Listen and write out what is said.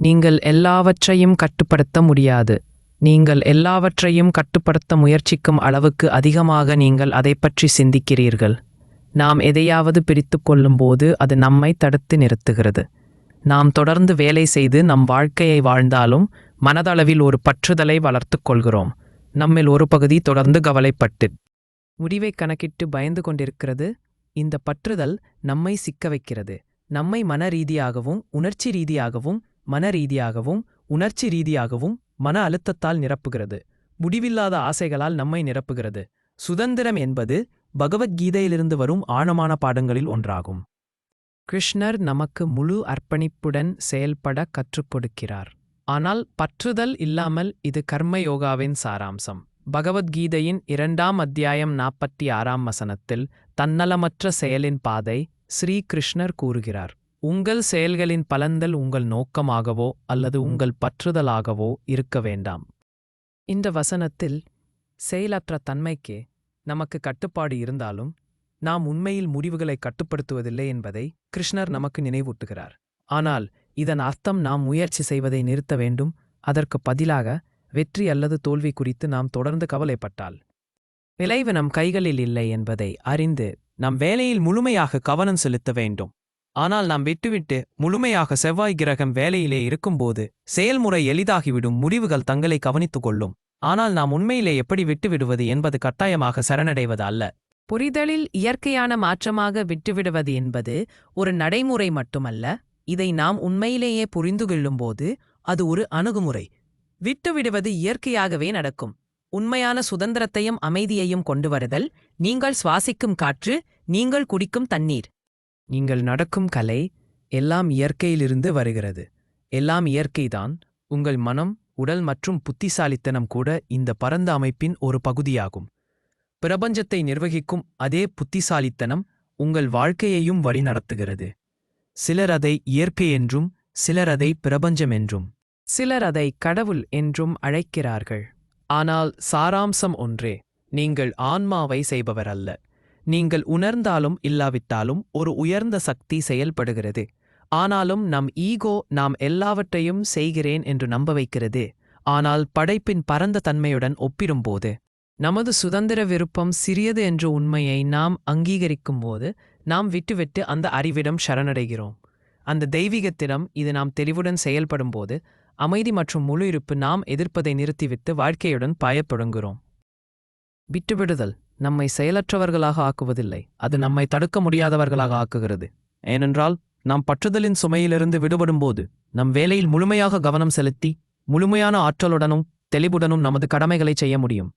நீங்கள் எல்லாவற்றையும் கட்டுப்படுத்த முடியாது. நீங்கள் எல்லாவற்றையும் கட்டுப்படுத்த முயற்சிக்கும் அளவுக்கு அதிகமாக நீங்கள் அதை பற்றி சிந்திக்கிறீர்கள். நாம் எதையாவது பிடித்து கொள்ளும்போது அது நம்மை தடுத்து நிறுத்துகிறது. நாம் தொடர்ந்து வேலை செய்து நம் வாழ்க்கையை வாழ்ந்தாலும் மனதளவில் ஒரு பற்றுதலை வளர்த்துக் கொள்கிறோம். நம்மில் ஒரு பகுதி தொடர்ந்து கவலைப்பட்டு முடிவை கணக்கிட்டு பயந்து கொண்டிருக்கிறது. இந்த பற்றுதல் நம்மை சிக்க வைக்கிறது. நம்மை மன ரீதியாகவும் உணர்ச்சி ரீதியாகவும் மன ரீதியாகவும் உணர்ச்சி ரீதியாகவும் மன அழுத்தத்தால் நிரப்புகிறது. முடிவில்லாத ஆசைகளால் நம்மை நிரப்புகிறது. சுதந்திரம் என்பது பகவத்கீதையிலிருந்து வரும் ஆழமான பாடங்களில் ஒன்றாகும். கிருஷ்ணர் நமக்கு முழு அர்ப்பணிப்புடன் செயல்பட கற்றுக் கொடுக்கிறார். ஆனால் பற்றுதல் இல்லாமல் இது கர்ம யோகாவின் சாராம்சம். பகவத்கீதையின் இரண்டாம் அத்தியாயம் நாற்பத்தி ஆறாம் வசனத்தில் தன்னலமற்ற செயலின் பாதை ஸ்ரீ கிருஷ்ணர் கூறுகிறார். உங்கள் செயல்களின் பலன்கள் உங்கள் நோக்கமாகவோ அல்லது உங்கள் பற்றுதலாகவோ இருக்க வேண்டாம். இந்த வசனத்தில் செயலற்ற தன்மைக்கு நமக்கு கட்டுப்பாடு இருந்தாலும் நாம் உண்மையில் முடிவுகளை கட்டுப்படுத்துவதில்லை என்பதை கிருஷ்ணர் நமக்கு நினைவூட்டுகிறார். ஆனால் இதன் அர்த்தம் நாம் முயற்சி செய்வதை நிறுத்த வேண்டும் அதற்கு பதிலாக வெற்றி அல்லது தோல்வி குறித்து நாம் தொடர்ந்து கவலைப்பட்டால். விளைவு நம் கைகளில் இல்லை என்பதை அறிந்து நம் வேலையில் முழுமையாக கவனம் செலுத்த வேண்டும். ஆனால் நாம் விட்டுவிட்டு முழுமையாக செவ்வாய் கிரகம் வேலையிலே இருக்கும்போது செயல்முறை எளிதாகிவிடும் முடிவுகள் தங்களை கவனித்துக் கொள்ளும். ஆனால் நாம் உண்மையிலே எப்படி விட்டுவிடுவது என்பது கட்டாயமாக சரணடைவது அல்ல. புரிதலில் இயற்கையான மாற்றமாக விட்டுவிடுவது என்பது ஒரு நடைமுறை மட்டுமல்ல. இதை நாம் உண்மையிலேயே புரிந்து கொள்ளும்போது அது ஒரு அணுகுமுறை. விட்டுவிடுவது இயற்கையாகவே நடக்கும். உண்மையான சுதந்திரத்தையும் அமைதியையும் கொண்டு வருதல் நீங்கள் சுவாசிக்கும் காற்று நீங்கள் குடிக்கும் தண்ணீர். நீங்கள் நடக்கும் கலை எல்லாம் இயற்கையிலிருந்து வருகிறது. எல்லாம் இயற்கைதான். உங்கள் மனம் உடல் மற்றும் புத்திசாலித்தனம் கூட இந்த பரந்த அமைப்பின் ஒரு பகுதியாகும். பிரபஞ்சத்தை நிர்வகிக்கும் அதே புத்திசாலித்தனம் உங்கள் வாழ்க்கையையும் வழிநடத்துகிறது. சிலர் அதை இயற்கை என்றும் சிலர் அதை பிரபஞ்சம் என்றும். சிலர் அதை கடவுள் என்றும் அழைக்கிறார்கள். ஆனால் சாராம்சம் ஒன்றே. நீங்கள் ஆன்மாவை செய்பவர் அல்ல நீங்கள் உணர்ந்தாலும் இல்லாவிட்டாலும் ஒரு உயர்ந்த சக்தி செயல்படுகிறது. ஆனாலும் நம் ஈகோ நாம் எல்லாவற்றையும் செய்கிறேன் என்று நம்ப வைக்கிறது. ஆனால் படைப்பின் பரந்த தன்மையுடன் ஒப்பிடும்போது நமது சுதந்திர விருப்பம் சிறியது என்ற உண்மையை நாம் அங்கீகரிக்கும்போது நாம் விட்டுவிட்டு அந்த அறிவிடம் சரணடைகிறோம். அந்த தெய்வீகத்திடம் இது நாம் தெளிவுடன் செயல்படும்போது அமைதி மற்றும் முழு இருப்பு நாம் எதிர்ப்பதை நிறுத்திவிட்டு வாழ்க்கையுடன் பாயத் தொடங்குகிறோம் விட்டுவிடுதல். நம்மை செயலற்றவர்களாக ஆக்குவதில்லை. அது நம்மை தடுக்க முடியாதவர்களாக ஆக்குகிறது. ஏனென்றால் நாம் பற்றுதலின் சுமையிலிருந்து விடுபடும்போது நம் வேலையில் முழுமையாக கவனம் செலுத்தி முழுமையான ஆற்றலுடனும் தெளிவுடனும் நமது கடமைகளை செய்ய முடியும்.